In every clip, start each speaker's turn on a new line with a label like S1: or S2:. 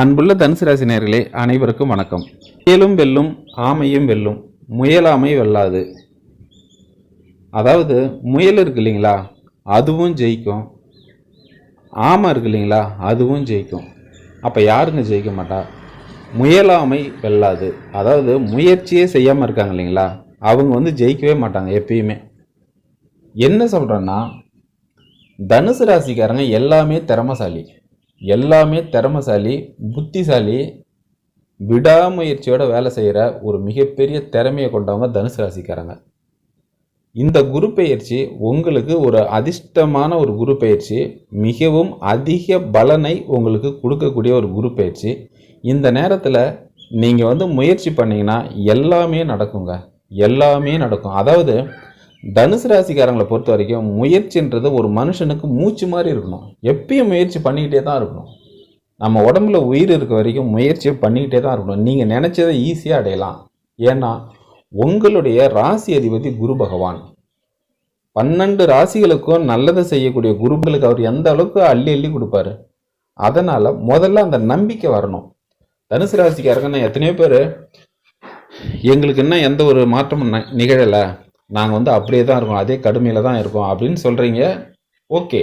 S1: அன்புள்ள தனுசு ராசி அனைவருக்கும் வணக்கம். முயலும் வெல்லும் ஆமையும் வெல்லும் முயலாமை வெல்லாது. அதாவது முயல் இருக்கு இல்லைங்களா அதுவும் ஜெயிக்கும். ஆமை இருக்கு இல்லைங்களா அதுவும் ஜெயிக்கும். அப்போ யாருங்க ஜெயிக்க மாட்டா? முயலாமை வெல்லாது. அதாவது முயற்சியே செய்யாமல் இருக்காங்க இல்லைங்களா அவங்க வந்து ஜெயிக்கவே மாட்டாங்க எப்பயுமே. என்ன சொல்கிறேன்னா தனுசு ராசிக்காரங்க எல்லாமே திறமசாலி. எல்லாமே திறமசாலி புத்திசாலி விடாமுயற்சியோட வேலை செய்கிற ஒரு மிகப்பெரிய திறமையை கொண்டவங்க தனுசு ராசிக்காரங்க. இந்த குரு பெயர்ச்சி உங்களுக்கு ஒரு அதிர்ஷ்டமான ஒரு குரு பெயர்ச்சி மிகவும் அதிக பலனை உங்களுக்கு கொடுக்கக்கூடிய ஒரு குரு பெயர்ச்சி. இந்த நேரத்தில் நீங்கள் வந்து முயற்சி பண்ணிங்கன்னா எல்லாமே நடக்குங்க. எல்லாமே நடக்கும். அதாவது தனுசு ராசிக்காரங்களை பொறுத்த வரைக்கும் முயற்சின்றது ஒரு மனுஷனுக்கு மூச்சு மாதிரி இருக்கணும். எப்பயும் முயற்சி பண்ணிக்கிட்டே தான் இருக்கணும். நம்ம உடம்புல உயிர் இருக்க வரைக்கும் முயற்சியை பண்ணிக்கிட்டே தான் இருக்கணும். நீங்கள் நினச்சதை ஈஸியாக அடையலாம். ஏன்னா உங்களுடைய ராசி அதிபதி குரு பகவான். பன்னெண்டு ராசிகளுக்கும் நல்லதை செய்யக்கூடிய குருக்களுக்கு அவர் எந்த அளவுக்கு அள்ளி அள்ளி கொடுப்பாரு? அதனால் முதல்ல அந்த நம்பிக்கை வரணும். தனுசு ராசிக்காரங்கன்னா எத்தனையோ பேர் எங்களுக்கு இன்னும் எந்த ஒரு மாற்றமும் ந- நிகழலை. நாங்கள் வந்து அப்படியே தான் இருக்கோம். அதே கடுமையில் தான் இருக்கோம் அப்படின்னு சொல்கிறீங்க ஓகே.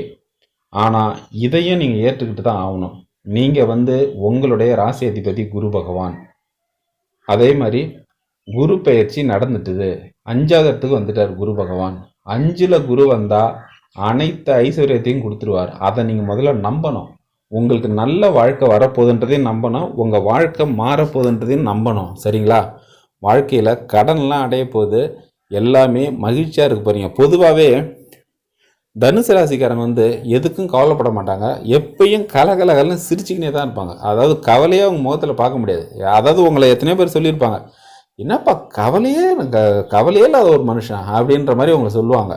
S1: ஆனால் இதையும் நீங்கள் ஏற்றுக்கிட்டு தான் ஆகணும். நீங்கள் வந்து உங்களுடைய ராசி அதிபதி குரு பகவான். அதே மாதிரி குரு பயிற்சி நடந்துட்டுது. அஞ்சாவது இடத்துக்கு வந்துட்டார் குரு பகவான். அஞ்சில் குரு வந்தால் அனைத்து ஐஸ்வர்யத்தையும் கொடுத்துருவார். அதை நீங்கள் முதல்ல நம்பணும். உங்களுக்கு நல்ல வாழ்க்கை வரப்போகுதுன்றதையும் நம்பணும். உங்கள் வாழ்க்கை மாறப்போகுதுன்றதையும் நம்பணும். சரிங்களா? வாழ்க்கையில் கடன்லாம் அடைய போகுது. எல்லாமே மகிழ்ச்சியாக இருக்க போகிறீங்க பொதுவாகவே தனுசு ராசிக்காரங்க வந்து எதுக்கும் கவலைப்பட மாட்டாங்க. எப்பயும் கலகலகலன்னு சிரிச்சுக்கினே தான் இருப்பாங்க. அதாவது கவலையே அவங்க முகத்தில் பார்க்க முடியாது. அதாவது உங்களை எத்தனையோ பேர் சொல்லியிருப்பாங்க. என்னப்பா கவலையே க- கவலையே இல்லாத ஒரு மனுஷன் அப்படின்ற மாதிரி அவங்க சொல்லுவாங்க.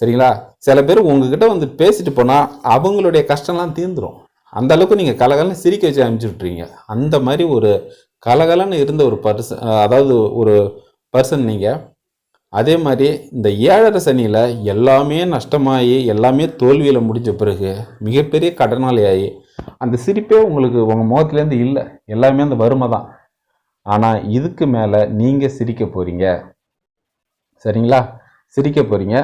S1: சரிங்களா? சில பேர் உங்ககிட்ட வந்து பேசிட்டு போனால் அவங்களுடைய கஷ்டம்லாம் தீர்ந்துடும் அந்த அளவுக்கு நீங்கள் கலகலன்னு சிரிக்க வச்சு அனுப்பிச்சி விட்றீங்க அந்த மாதிரி ஒரு கலகலன்னு இருந்த ஒரு பர்சன் அதாவது ஒரு பர்சன் நீங்கள் அதே மாதிரி இந்த ஏழரை சனியில் எல்லாமே நஷ்டமாகி எல்லாமே தோல்வியில் முடிஞ்ச பிறகு மிகப்பெரிய கடனாளியாகி அந்த சிரிப்பே உங்களுக்கு உங்கள் முகத்துலேருந்து இல்லை. எல்லாமே அந்த வறுமை தான். ஆனால் இதுக்கு மேலே நீங்கள் சிரிக்க போகிறீங்க சரிங்களா? சிரிக்க போகிறீங்க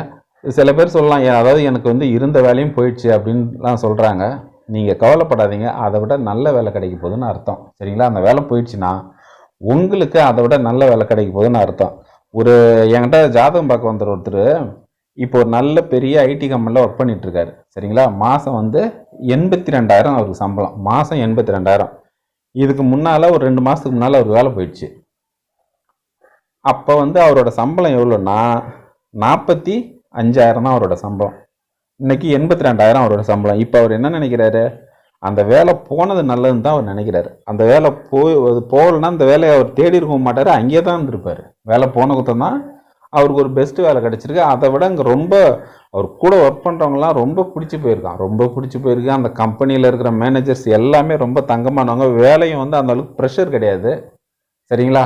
S1: சில பேர் சொல்லலாம் அதாவது எனக்கு வந்து இருந்த வேலையும் போயிடுச்சு அப்படின்லாம் சொல்கிறாங்க நீங்கள் கவலைப்படாதீங்க. அதை விட நல்ல வேலை கிடைக்க போகுதுன்னு அர்த்தம். சரிங்களா? அந்த வேலை போயிடுச்சுன்னா உங்களுக்கு அதை விட நல்ல வேலை கிடைக்க போகுதுன்னு அர்த்தம். ஒரு என்கிட்ட ஜாதகம் பார்க்க வந்த ஒருத்தர் இப்போ ஒரு நல்ல பெரிய ஐடி கம்பெனியில் ஒர்க் பண்ணிகிட்ருக்காரு சரிங்களா? மாதம் வந்து எண்பத்தி ரெண்டாயிரம் அவருக்கு சம்பளம். மாதம் எண்பத்தி ரெண்டாயிரம் இதுக்கு முன்னால் ஒரு ரெண்டு மாதத்துக்கு முன்னால் அவருக்கு வேலை போயிடுச்சு. அப்போ வந்து அவரோட சம்பளம் எவ்வளோன்னா நாற்பத்தி அஞ்சாயிரம் தான் அவரோட சம்பளம். இன்னைக்கு எண்பத்தி ரெண்டாயிரம் அவரோட சம்பளம். இப்போ அவர் என்ன நினைக்கிறாரு? அந்த வேலை போனது நல்லதுன்னு தான் அவர் நினைக்கிறாரு. அந்த வேலை போய் அது போகலன்னா அந்த வேலையை அவர் தேடி இருக்க மாட்டார் அங்கேயே தான் இருந்திருப்பார். வேலை போன குத்தம் தான் அவருக்கு ஒரு பெஸ்ட்டு வேலை கிடச்சிருக்கு. அதை விட அங்கே ரொம்ப அவர் கூட ஒர்க் பண்ணுறவங்களாம் ரொம்ப பிடிச்சி போயிருக்கான். ரொம்ப பிடிச்சி போயிருக்கு அந்த கம்பெனியில் இருக்கிற மேனேஜர்ஸ் எல்லாமே ரொம்ப தங்கமானவங்க. வேலையும் வந்து அந்த அளவுக்கு ப்ரெஷர் கிடையாது. சரிங்களா?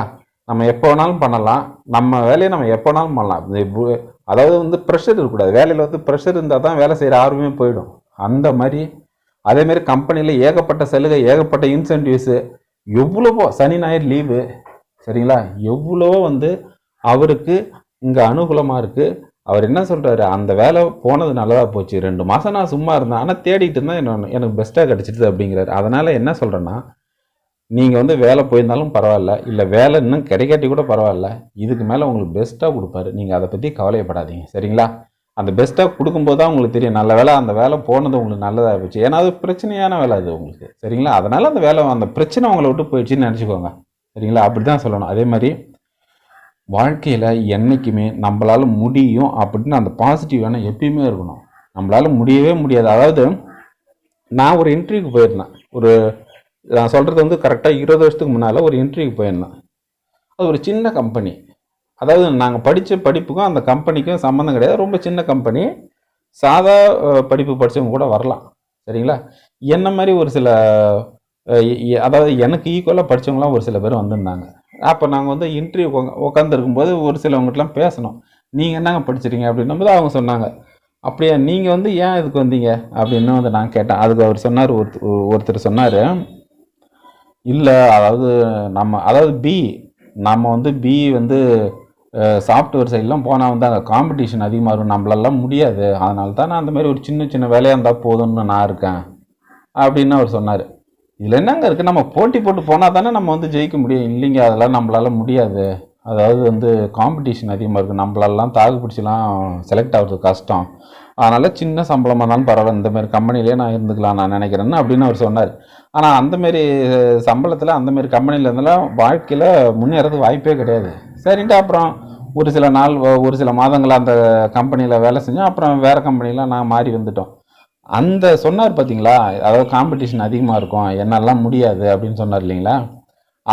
S1: நம்ம எப்போ வேணாலும் பண்ணலாம். நம்ம வேலையை நம்ம எப்போ வேணாலும் பண்ணலாம். அதாவது வந்து ப்ரெஷர் இருக்கக்கூடாது. வேலையில் வந்து ப்ரெஷர் இருந்தால் தான் வேலை செய்கிற ஆர்வமே போயிடும். அந்த மாதிரி அதேமாரி கம்பெனியில் ஏகப்பட்ட சலுகை ஏகப்பட்ட இன்சென்டிவ்ஸு எவ்வளவோ சனி ஞாயிறு லீவு சரிங்களா? எவ்வளவோ வந்து அவருக்கு இங்கே அனுகூலமாக இருக்குது அவர் என்ன சொல்கிறாரு அந்த வேலை போனது நல்லதாக போச்சு. ரெண்டு மாதம் நான் சும்மா இருந்தேன். ஆனால் தேடிட்டு இருந்தேன். என்ன- எனக்கு பெஸ்ட்டாக கிடச்சிடுது அப்படிங்கிறாரு. அதனால் என்ன சொல்கிறேன்னா நீங்கள் வந்து வேலை போயிருந்தாலும் பரவாயில்ல. இல்லை வேலை இன்னும் கிடைக்காட்டி கூட பரவாயில்ல. இதுக்கு மேலே உங்களுக்கு பெஸ்ட்டாக கொடுப்பாரு. நீங்கள் அதை பற்றி கவலையப்படாதீங்க. சரிங்களா? அந்த பெஸ்ட்டாக கொடுக்கும்போது தான் உங்களுக்கு தெரியும். நல்ல வேலை அந்த வேலை போனது உங்களுக்கு நல்லதாக போச்சு. ஏன்னா அது பிரச்சனையான வேலை அது உங்களுக்கு. சரிங்களா? அதனால் அந்த வேலை அந்த பிரச்சனை உங்களை விட்டு போயிடுச்சுன்னு நினச்சிக்கோங்க. சரிங்களா? அப்படி தான் சொல்லணும். அதே மாதிரி வாழ்க்கையில் என்றைக்குமே நம்மளால் முடியும் அப்படின்னு அந்த பாசிட்டிவ் வேணால் எப்பயுமே இருக்கணும். நம்மளால் முடியவே முடியாது. அதாவது நான் ஒரு இன்டர்வியூக்கு போயிருந்தேன். ஒரு நான் சொல்கிறது வந்து கரெக்டாக இருபது வருஷத்துக்கு முன்னால் ஒரு இன்டர்வியூக்கு போயிருந்தேன். அது ஒரு சின்ன கம்பெனி அதாவது நாங்கள் படித்த படிப்புக்கும் அந்த கம்பெனிக்கும் சம்மந்தம் கிடையாது. ரொம்ப சின்ன கம்பெனி. சாதா படிப்பு படித்தவங்க கூட வரலாம். சரிங்களா? என்ன மாதிரி ஒரு சில அதாவது எனக்கு ஈக்குவலாக படித்தவங்களாம் ஒரு சில பேர் வந்திருந்தாங்க. அப்போ நாங்கள் வந்து இன்டர்வியூ உட்காந்துருக்கும்போது ஒரு சிலவங்ககிட்டலாம் பேசணும். நீங்கள் என்னங்க படிச்சிருக்கீங்க? அப்படின்னும் போது அவங்க சொன்னாங்க அப்படியா நீங்கள் வந்து ஏன் இதுக்கு வந்தீங்க? அப்படின்னு வந்து நான் கேட்டேன். அதுக்கு அவர் சொன்னார் ஒருத்தர் ஒருத்தர் சொன்னார் இல்லை அதாவது நம்ம அதாவது பி நம்ம வந்து பி வந்து சாஃப்ட்வேர் சைட்லாம் போனால் வந்து அந்த காம்படிஷன் அதிகமாக இருக்கும் நம்மளெல்லாம் முடியாது. அதனால தான் நான் அந்த மாதிரி ஒரு சின்ன சின்ன வேலையாக இருந்தால் போதும்னு நான் இருக்கேன். அப்படின்னு அவர் சொன்னார். இதில் என்னங்க இருக்குது நம்ம போட்டி போட்டு போனால் தானே நம்ம வந்து ஜெயிக்க முடியும். இல்லைங்க அதெல்லாம் நம்மளால முடியாது. அதாவது வந்து காம்படிஷன் அதிகமாக இருக்குது நம்மளெல்லாம் தாக்கு பிடிச்சிலாம் செலக்ட் ஆகிறது கஷ்டம். அதனால் சின்ன சம்பளமாக இருந்தாலும் பரவாயில்ல இந்த மாதிரி கம்பெனிலே நான் இருந்துக்கலாம் நான் நினைக்கிறேன்னு அப்படின்னு அவர் சொன்னார். ஆனால் அந்தமாரி சம்பளத்தில் அந்தமாரி கம்பெனியில் இருந்தாலும் வாழ்க்கையில் முன்னேறது வாய்ப்பே கிடையாது. சரின்ட்டு அப்புறம் ஒரு சில நாள் ஒரு சில மாதங்கள் அந்த கம்பெனியில் வேலை செஞ்சோம். அப்புறம் வேறு கம்பெனியில் நான் மாறி வந்துட்டோம். அந்த சொன்னார் பார்த்தீங்களா அதாவது காம்படிஷன் அதிகமாக இருக்கும் என்னெல்லாம் முடியாது அப்படின்னு சொன்னார் இல்லைங்களா?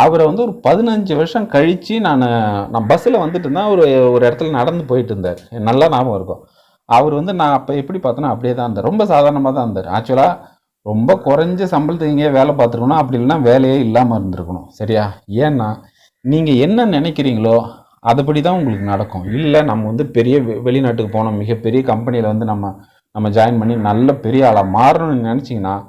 S1: அவரை வந்து ஒரு பதினஞ்சு வருஷம் கழித்து நான் நான் பஸ்ஸில் வந்துட்டு இருந்தேன். ஒரு ஒரு இடத்துல நடந்து போயிட்டு இருந்தார். நல்லா ஞாபகம் இருக்கும். அவர் வந்து நான் அப்போ எப்படி பார்த்தேனோ அப்படியே தான் இருந்தார். ரொம்ப சாதாரணமாக தான் இருந்தார். ஆக்சுவலாக ரொம்ப குறைஞ்ச சம்பளத்துக்கு இங்கே வேலை பார்த்துருக்கணும். அப்படி இல்லைன்னா வேலையே இல்லாமல் இருந்திருக்கணும். சரியா? ஏன்னா நீங்கள் என்ன நினைக்கிறீங்களோ அதுபடி தான் உங்களுக்கு நடக்கும். இல்லை நம்ம வந்து பெரிய வெ- வெளிநாட்டுக்கு போனோம். மிகப்பெரிய கம்பெனியில் வந்து நம்ம நம்ம ஜாயின் பண்ணி நல்ல பெரிய ஆளாக மாறணும்னு நினச்சிங்கன்னா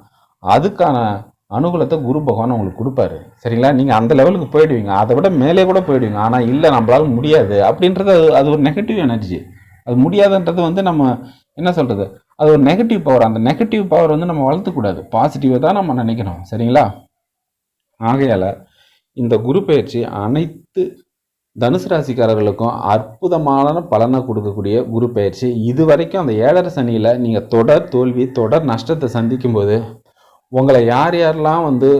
S1: அதுக்கான அனுகூலத்தை குரு பகவான் உங்களுக்கு கொடுப்பாரு. சரிங்களா? நீங்கள் அந்த லெவலுக்கு போயிடுவீங்க. அதை விட மேலே கூட போயிடுவீங்க. ஆனால் இல்லை நம்மளால முடியாது அப்படின்றது அது அது ஒரு நெகட்டிவ் எனர்ஜி அது முடியாதுன்றது வந்து நம்ம என்ன சொல்கிறது அது ஒரு நெகட்டிவ் பவர் அந்த நெகட்டிவ் பவர் வந்து நம்ம வளர்த்துக்கூடாது. பாசிட்டிவாக தான் நம்ம நினைக்கணும். சரிங்களா? ஆகையால் இந்த குரு பயிற்சி அனைத்து தனுசு ராசிக்காரர்களுக்கும் அற்புதமான பலனை கொடுக்கக்கூடிய குரு பயிற்சி. இது வரைக்கும் அந்த ஏழரை சனியில் நீங்கள் தொடர் தோல்வி தொடர் நஷ்டத்தை சந்திக்கும் போது உங்களை யார் யாரெல்லாம் வந்து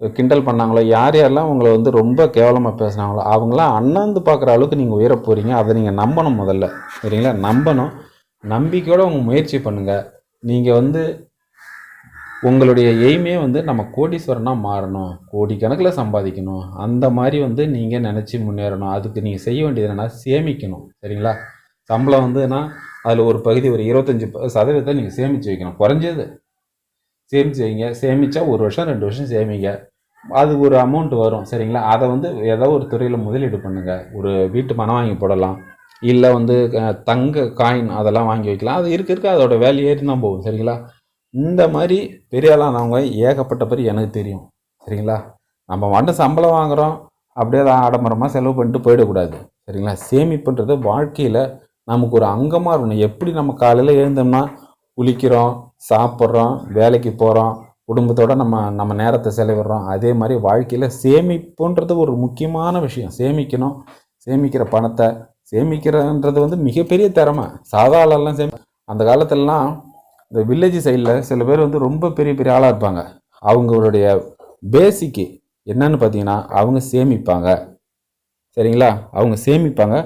S1: கிண்டல் பண்ணாங்களோ யார் யாரெல்லாம் உங்களை வந்து ரொம்ப கேவலமாக பேசுனாங்களோ அவங்களாம் அண்ணாந்து பார்க்குற அளவுக்கு நீங்கள் உயர போகிறீங்க அதை நீங்கள் நம்பணும் முதல்ல. சரிங்களா? நம்பணும். நம்பிக்கையோடு உங்கள் முயற்சி பண்ணுங்கள் நீங்கள் வந்து உங்களுடைய எய்மே வந்து நம்ம கோடீஸ்வரனாக மாறணும். கோடிக்கணக்கில் சம்பாதிக்கணும். அந்த மாதிரி வந்து நீங்கள் நினச்சி முன்னேறணும். அதுக்கு நீங்கள் செய்ய வேண்டியது என்னென்னா சேமிக்கணும். சரிங்களா? சம்பளம் வந்துன்னா அதில் ஒரு பகுதி ஒரு இருபத்தஞ்சி சதவீதத்தை நீங்கள் சேமித்து வைக்கணும். குறைஞ்சது. சேமித்து வைங்க. சேமித்தா ஒரு வருஷம் ரெண்டு வருஷம் சேமிங்க. அது ஒரு அமௌண்ட் வரும் சரிங்களா? அதை வந்து ஏதோ ஒரு துறையில் முதலீடு பண்ணுங்கள் ஒரு வீட்டு பணம் வாங்கி போடலாம். இல்லை வந்து தங்க காயின் அதெல்லாம் வாங்கி வைக்கலாம். அது இருக்க இருக்க. அதோட வேல்யூ ஏறி தான் போகும் சரிங்களா? இந்த மாதிரி பெரியாளானவங்க ஏகப்பட்ட பேர் எனக்கு தெரியும் சரிங்களா? நம்ம மட்டும் சம்பளம் வாங்குகிறோம் அப்படியே அதை ஆடம்பரமாக செலவு பண்ணிட்டு போயிடக்கூடாது சரிங்களா? சேமிப்புன்றது வாழ்க்கையில் நமக்கு ஒரு அங்கமாக இருக்கணும். எப்படி நம்ம காலையில் எழுந்தோம்னா குளிக்கிறோம் சாப்பிட்றோம் வேலைக்கு போகிறோம் குடும்பத்தோட நம்ம நம்ம நேரத்தை செலவிடுறோம். அதே மாதிரி வாழ்க்கையில் சேமிப்புன்றது ஒரு முக்கியமான விஷயம். சேமிக்கணும் சேமிக்கிற பணத்தை சேமிக்கிறன்றது வந்து மிகப்பெரிய திறமை. சாதாளெல்லாம் சேமி அந்த காலத்துலலாம் இந்த வில்லேஜ் சைடில் சில பேர் வந்து ரொம்ப பெரிய பெரிய ஆளாக இருப்பாங்க. அவங்களுடைய பேசிக்கு என்னன்னு பார்த்தீங்கன்னா அவங்க சேமிப்பாங்க. சரிங்களா? அவங்க சேமிப்பாங்க.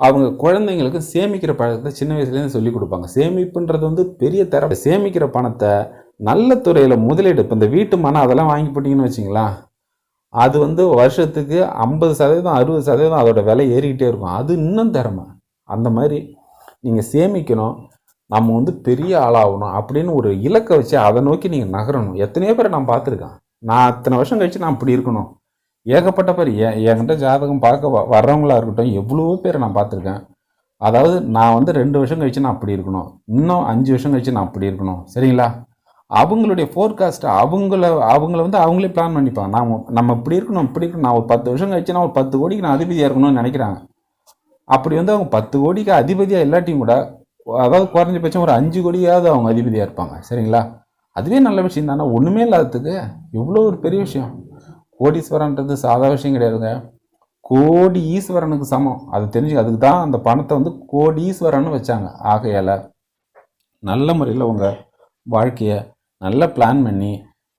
S1: அவங்க குழந்தைங்களுக்கு சேமிக்கிற பழக்கத்தை சின்ன வயசுலேருந்து சொல்லி கொடுப்பாங்க. சேமிப்புன்றது வந்து பெரிய தர சேமிக்கிற பணத்தை நல்ல துறையில் முதலீடு. இப்போ இந்த வீட்டு மனம் அதெல்லாம் வாங்கி போட்டிங்கன்னு வச்சிங்களா அது வந்து வருஷத்துக்கு ஐம்பது சதவீதம் அறுபது சதவீதம் அதோட விலை ஏறிக்கிட்டே இருக்கும். அது இன்னும் திறமை. அந்த மாதிரி நீங்கள் சேமிக்கணும். நம்ம வந்து பெரிய ஆளாகணும் அப்படின்னு ஒரு இலக்கை வச்சு அதை நோக்கி நீங்கள் நகரணும். எத்தனையோ பேரை நான் பார்த்துருக்கேன். நான் அத்தனை வருஷம் கழிச்சு நான் அப்படி இருக்கணும். ஏகப்பட்ட பேர் என் என்கிட்ட ஜாதகம் பார்க்க வர்றவங்களா இருக்கட்டும் எவ்வளவோ பேரை நான் பார்த்துருக்கேன். அதாவது நான் வந்து ரெண்டு வருஷம் கழித்து நான் அப்படி இருக்கணும். இன்னும் அஞ்சு வருஷம் கழிச்சு நான் அப்படி இருக்கணும். சரிங்களா? அவங்களுடைய ஃபோர்காஸ்ட்டை அவங்கள அவங்கள வந்து அவங்களே பிளான் பண்ணிப்பாங்க. நாம் நம்ம இப்படி இருக்கணும் இப்படி இருக்கணும். நான் ஒரு பத்து வருஷம் கழிச்சு நான் ஒரு பத்து கோடிக்கு நான் அதிபதியாக இருக்கணும்னு நினைக்கிறாங்க. அப்படி வந்து அவங்க பத்து கோடிக்கு அதிபதியாக இல்லாட்டியும் கூட அதாவது குறைஞ்சபட்சம் ஒரு அஞ்சு கோடியாவது அவங்க அதிபதியாக இருப்பாங்க. சரிங்களா? அதுவே நல்ல விஷயம் தானே. ஒன்றுமே இல்லாததுக்கு இவ்வளோ ஒரு பெரிய விஷயம். கோடீஸ்வரன்றது சாதா விஷயம் கிடையாதுங்க. கோடி ஈஸ்வரனுக்கு சமம். அது தெரிஞ்சு அதுக்கு தான் அந்த பணத்தை வந்து கோடீஸ்வரன்னு வச்சாங்க. ஆகையால் நல்ல முறையில் உங்கள் வாழ்க்கையை நல்லா பிளான் பண்ணி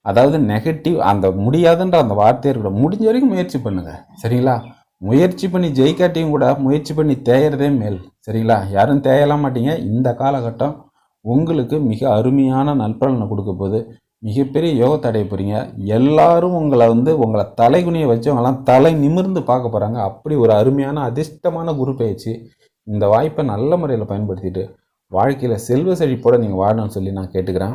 S1: அதாவது நெகட்டிவ் அந்த முடியாதுன்ற அந்த வார்த்தையை கூட முடிஞ்ச வரைக்கும் முயற்சி பண்ணுங்கள் சரிங்களா? முயற்சி பண்ணி ஜெயிக்காட்டியும் கூட முயற்சி பண்ணி தேயறதே மேல். சரிங்களா? யாரும் தேயலாம் மாட்டீங்க. இந்த காலகட்டம் உங்களுக்கு மிக அருமையான நற்பலனை கொடுக்க போது மிகப்பெரிய யோகத்தை அடைய போகிறீங்க எல்லாரும் உங்களை வந்து உங்களை தலைகுனியை வச்சவங்கலாம் தலை நிமிர்ந்து பார்க்க போகிறாங்க அப்படி ஒரு அருமையான அதிர்ஷ்டமான குரு பயிற்சி இந்த வாய்ப்பை நல்ல முறையில் பயன்படுத்திட்டு வாழ்க்கையில் செல்வ செழிப்போட நீங்கள் வாழணும்னு சொல்லி நான் கேட்டுக்கிறேன்.